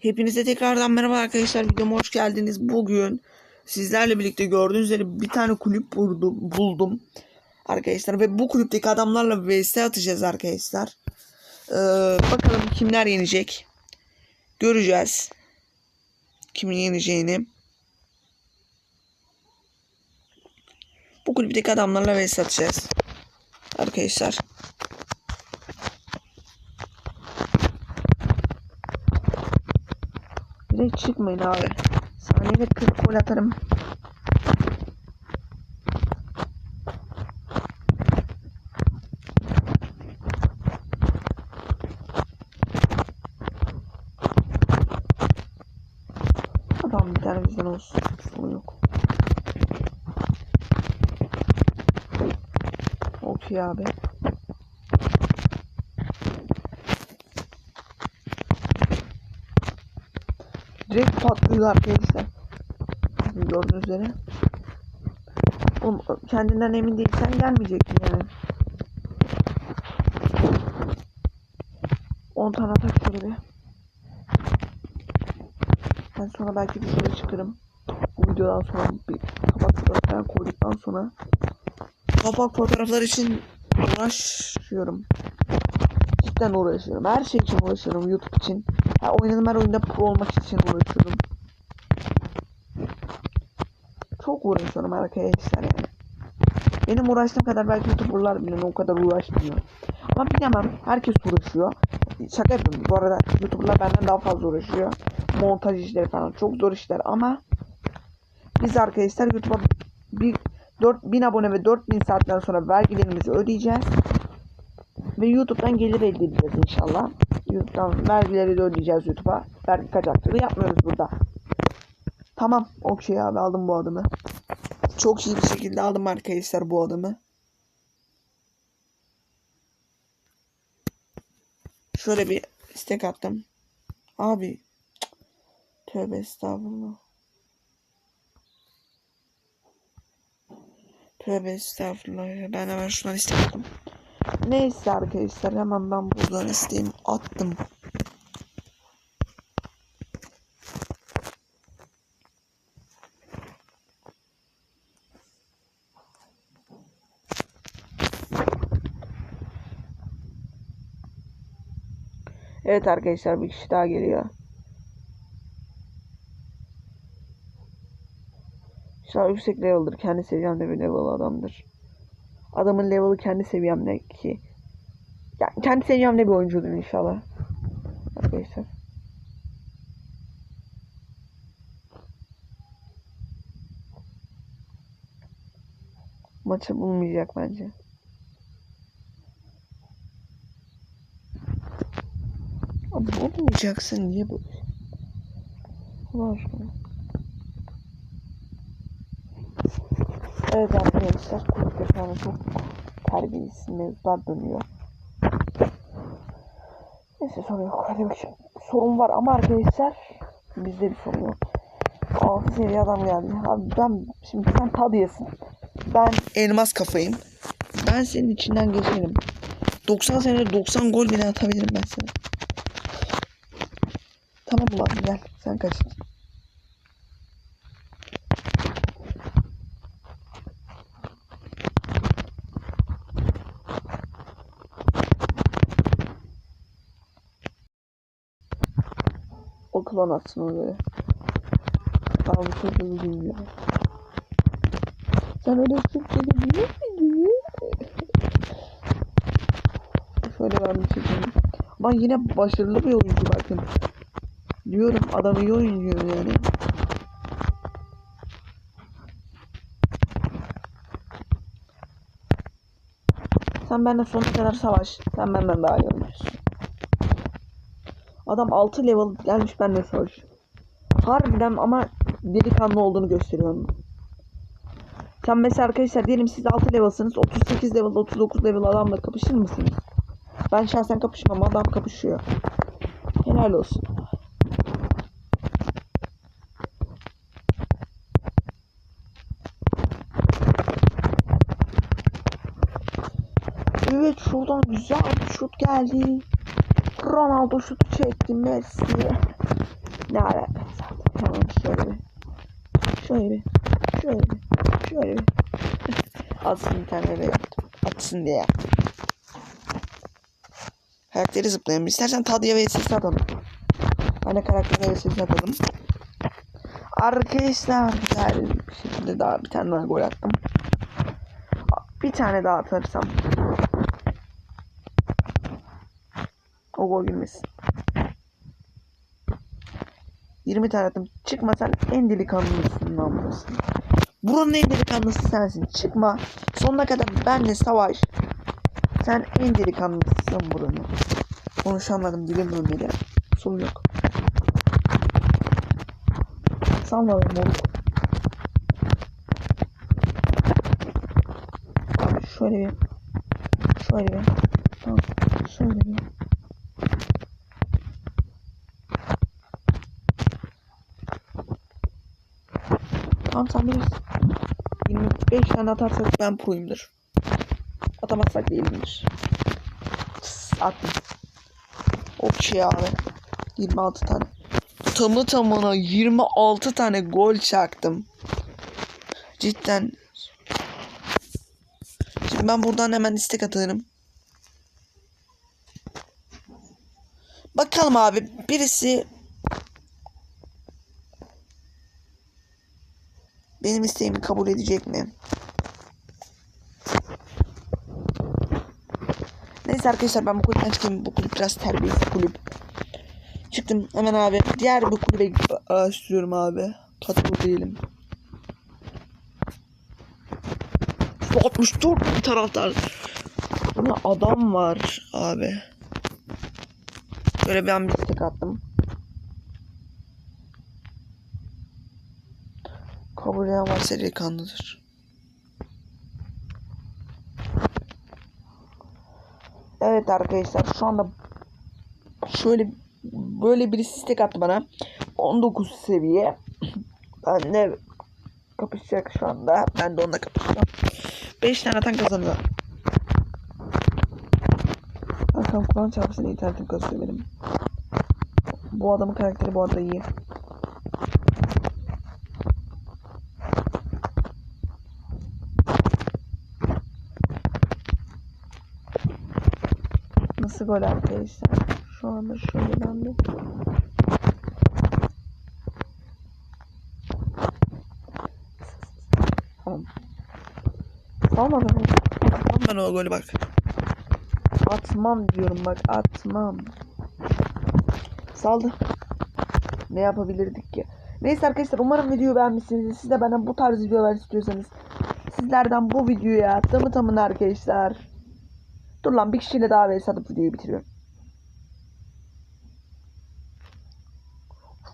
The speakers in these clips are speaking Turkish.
Hepinize tekrardan merhaba arkadaşlar. Videoma hoş geldiniz. Bugün sizlerle birlikte gördüğünüz üzere bir tane kulüp buldum, buldum. Arkadaşlar ve bu kulüpteki adamlarla vs atacağız arkadaşlar. Ee, bakalım kimler yenecek. Göreceğiz. Kimin yeneceğini. Bu kulüpteki adamlarla vs atacağız. Arkadaşlar. Direkt çıkmayın abi. Saniyede 40 gol atarım. Adam bir tane bizden olsun. Yok. Okey abi. Direkt patlıyor arkadaşlar. Gördüğünüz üzere. Kendinden emin değilsen gelmeyecektin yani. 10 tane atak şöyle bir. Ben sonra belki dışarı çıkarım. Bu videodan sonra bir kapak fotoğrafı falan koyduktan sonra. Kapak fotoğraflar için uğraşıyorum. Cidden uğraşıyorum. Her şey için uğraşıyorum. YouTube için. Ha, oynadığım her oyunda pro olmak için uğraşıyorum. Çok uğraşıyorum arkadaşlar yani. Benim uğraştığım kadar belki YouTuber'lar bile o kadar uğraşmıyor. Ama bilemem. Herkes uğraşıyor. Şaka yapıyorum. Bu arada YouTuber'lar benden daha fazla uğraşıyor. Montaj işleri falan. Çok zor işler ama biz arkadaşlar YouTube'a bir 4000 abone ve 4000 saatten sonra vergilerimizi ödeyeceğiz. Ve YouTube'dan gelir elde edeceğiz inşallah. YouTube'dan vergileri de ödeyeceğiz YouTube'a. Vergi kaçakçılığı yapmıyoruz burada. Tamam. Okey abi aldım bu adımı. Çok iyi bir şekilde aldım arkadaşlar bu adımı. Şöyle bir istek attım. Abi. Tövbe estağfurullah. Tövbe estağfurullah. Ben hemen şundan istek attım. Neyse arkadaşlar hemen ben buradan isteğimi attım. Evet arkadaşlar bir kişi daha geliyor. Şu an yüksek level'dır. Kendi seviyemde bir level adamdır. Adamın level'ı kendi seviyemde ki. Yani kendi seviyemde bir oyuncudur inşallah. Arkadaşlar. Maçı bulmayacak bence. Abi bulmayacaksın niye bu? Allah aşkına. Evet arkadaşlar kulüpte şu an çok terbiyesiz mevzular dönüyor. Neyse sorun yok. Hadi. Sorun var ama arkadaşlar bizde bir sorun yok. 6 seviye adam geldi. Abi ben şimdi sen tadyasın. Ben elmas kafayım. Ben senin içinden geçerim. 90 senede 90 gol bile atabilirim ben sana. Tamam ulan gel sen kaç. O klan atsın böyle. Daha bu çocuğu bilmiyor. Sen öyle Türkçe'de biliyor muydun? Şöyle ben bir şey diyeyim. Ama yine başarılı bir oyuncu bakın. Diyorum adam iyi oynuyor yani. Sen benimle sonuna kadar savaş. Sen benden daha iyi oynuyorsun. Adam 6 level gelmiş benimle savaş. Harbiden ama delikanlı olduğunu gösteriyor onun. Sen mesela arkadaşlar diyelim siz 6 level'sınız. 38 level, 39 level adamla kapışır mısınız? Ben şahsen kapışmam. Adam kapışıyor. Helal olsun. Evet şuradan güzel bir şut geldi. Ronaldo şutu çekti Messi. Ne var? Hemen şöyle bir. Şöyle bir. Şöyle bir. Şöyle bir. Atsın bir tane öyle yaptım. Atsın diye yaptım. Karakteri zıplayalım. İstersen Tadıya ve Ses'i atalım. Ben de karakteri ve Ses'i atalım. Arkadaşlar güzel bir şekilde daha bir tane daha gol attım. Bir tane daha atarsam. O gol girmesin. 20 tane attım. Çıkma sen en delikanlısın lan burası. Buranın en delikanlısı sensin. Çıkma. Sonuna kadar benle savaş. Sen en delikanlısın buranın. Konuşamadım dilim dönmedi. Sorun yok. Sanma beni moruk. Şöyle bir. Şöyle bir. Tamam. Şöyle bir. Sen bilirsin. 25 tane atarsak ben proyumdur. Atamazsak değilimdir. Attım. Okey abi. 26 tane. Tamı tamına 26 tane gol çaktım. Cidden. Şimdi ben buradan hemen istek atarım. Bakalım abi birisi benim isteğimi kabul edecek mi? Neyse arkadaşlar ben bu kulüpten çıkayım. Bu kulüp biraz terbiyesiz kulüp. Çıktım hemen abi. Diğer bir kulübe araştırıyorum abi. Katıl değilim. 64 bir taraftar. Ama adam var abi. Böyle ben bir tek attım. Kabul eden varsa delikanlıdır. Evet arkadaşlar şu anda şöyle böyle bir istek attı bana. 19 seviye. Ben de kapışacak şu anda. Ben de onunla kapışacağım. 5 tane atan kazanıyor. Kankam Kur'an çarpsın internetim kasıyor benim. Bu adamın karakteri bu arada iyi. Nasıl gol arkadaşlar? Şu anda ben de. Tamam. Salma beni. Atmam ben o golü bak. Atmam diyorum bak atmam. Saldı. Ne yapabilirdik ki? Neyse arkadaşlar umarım videoyu beğenmişsinizdir. Siz de benden bu tarz videolar istiyorsanız sizlerden bu videoya tamı tamına arkadaşlar. Dur lan bir kişiyle daha vs atıp videoyu bitiriyorum.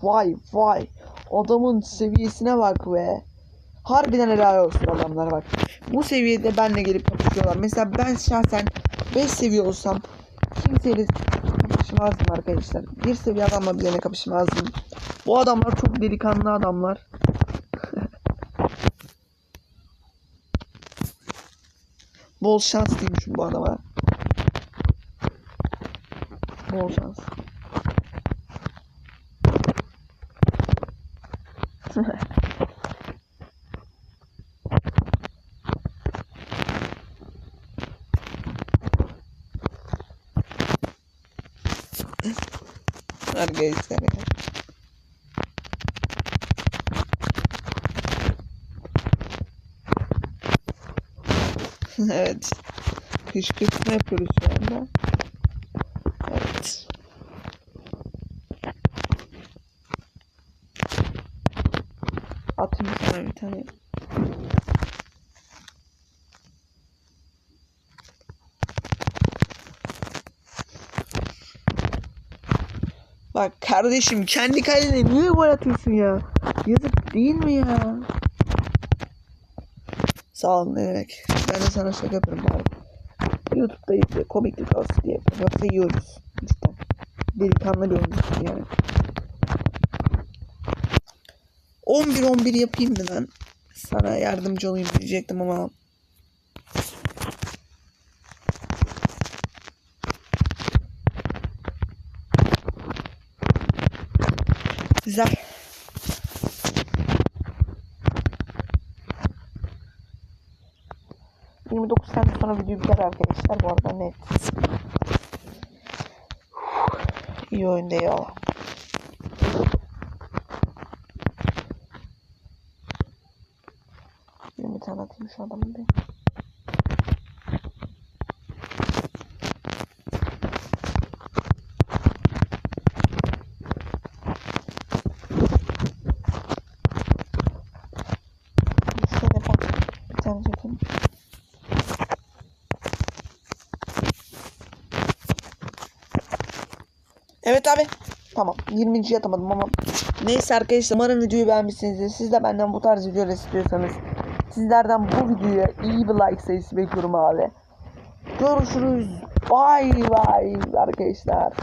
Vay vay. Adamın seviyesine bak be. Harbiden helal olsun adamlar bak. Bu seviyede benle gelip kapışıyorlar. Mesela ben şahsen 5 seviye olsam kimseyle kapışmazdım arkadaşlar. Bir seviye adamla bile kapışmazdım. Bu adamlar çok delikanlı adamlar. Bol şans diyeyim bu adama. Bol şans. Arkadaşlar ya. evet. Kışkırtma yapıyoruz şu anda. Atayım sana bir tane. Bak kardeşim kendi kalene niye gol atıyorsun ya? Yazık değil mi ya? Sağ ol ne demek. Ben de sana şaka yaparım abi. Youtube'da izle komiklik olsun diye. Yoksa yiyoruz. Cidden. Delikanlı bir oyuncusun yani. 11-11 yapayım mı lan? Sana yardımcı olayım diyecektim ama Güzel. Yirmi dokuz saniye sonra video biter arkadaşlar bu arada net. İyi oyunda ya. Tane atayım şu adamı bir. Çekeyim. Evet abi. Tamam. 20. atamadım ama. Neyse arkadaşlar umarım videoyu beğenmişsinizdir. Siz de benden bu tarz videolar istiyorsanız sizlerden bu videoya iyi bir like sayısı bekliyorum abi. Görüşürüz. Bye bye arkadaşlar.